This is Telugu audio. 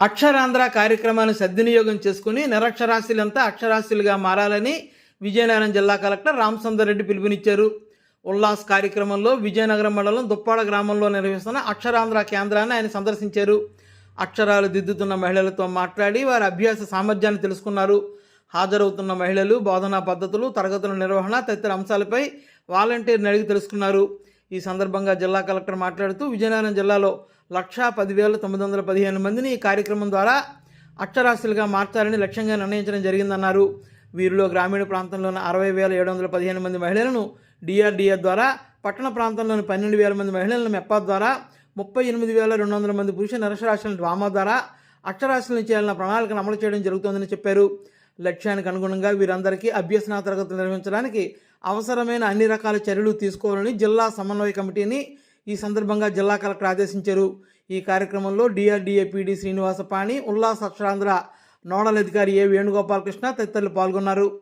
అక్షరాంధ్ర కార్యక్రమాన్ని సద్వినియోగం చేసుకుని నిరక్షరాస్యులంతా అక్షరాస్యులుగా మారాలని విజయనగరం జిల్లా కలెక్టర్ రామచందర్ రెడ్డి పిలుపునిచ్చారు. ఉల్లాస్ కార్యక్రమంలో విజయనగరం మండలం దుప్పాడ గ్రామంలో నిర్వహిస్తున్న అక్షరాంధ్ర కేంద్రాన్ని ఆయన సందర్శించారు. అక్షరాలు దిద్దుతున్న మహిళలతో మాట్లాడి వారి అభ్యాస సామర్థ్యాన్ని తెలుసుకున్నారు. హాజరవుతున్న మహిళలు బోధనా పద్ధతులు తరగతుల నిర్వహణ తదితర అంశాలపై వాలంటీర్ని అడిగి తెలుసుకున్నారు. ఈ సందర్భంగా జిల్లా కలెక్టర్ మాట్లాడుతూ విజయనగరం జిల్లాలో లక్షా పదివేల తొమ్మిది వందల పదిహేను మందిని ఈ కార్యక్రమం ద్వారా అక్షరాస్యులుగా మార్చాలని లక్ష్యంగా నిర్ణయించడం జరిగిందన్నారు. వీరిలో గ్రామీణ ప్రాంతంలోని అరవై వేల ఏడు వందల పదిహేను మంది మహిళలను డిఆర్డిఏ ద్వారా పట్టణ ప్రాంతంలోని పన్నెండు వేల మంది మహిళలను మెప్పా ద్వారా ముప్పై ఎనిమిది వేల రెండు వందల మంది పురుష నిరక్షరాస్యులను డ్రామా ద్వారా అక్షరాస్యులను చేయాలన్న ప్రణాళికను అమలు చేయడం జరుగుతోందని చెప్పారు. లక్ష్యానికి అనుగుణంగా వీరందరికీ అభ్యసన తరగతులు నిర్వహించడానికి అవసరమైన అన్ని రకాల చర్యలు తీసుకోవాలని జిల్లా సమన్వయ కమిటీని ఈ సందర్భంగా జిల్లా కలెక్టర్ ఆదేశించారు. ఈ కార్యక్రమంలో DRDA PD Srinivasapani Ullas Aksharandhra nodal అధికారి ఏ వేణుగోపాలకృష్ణ తదితరులు పాల్గొన్నారు.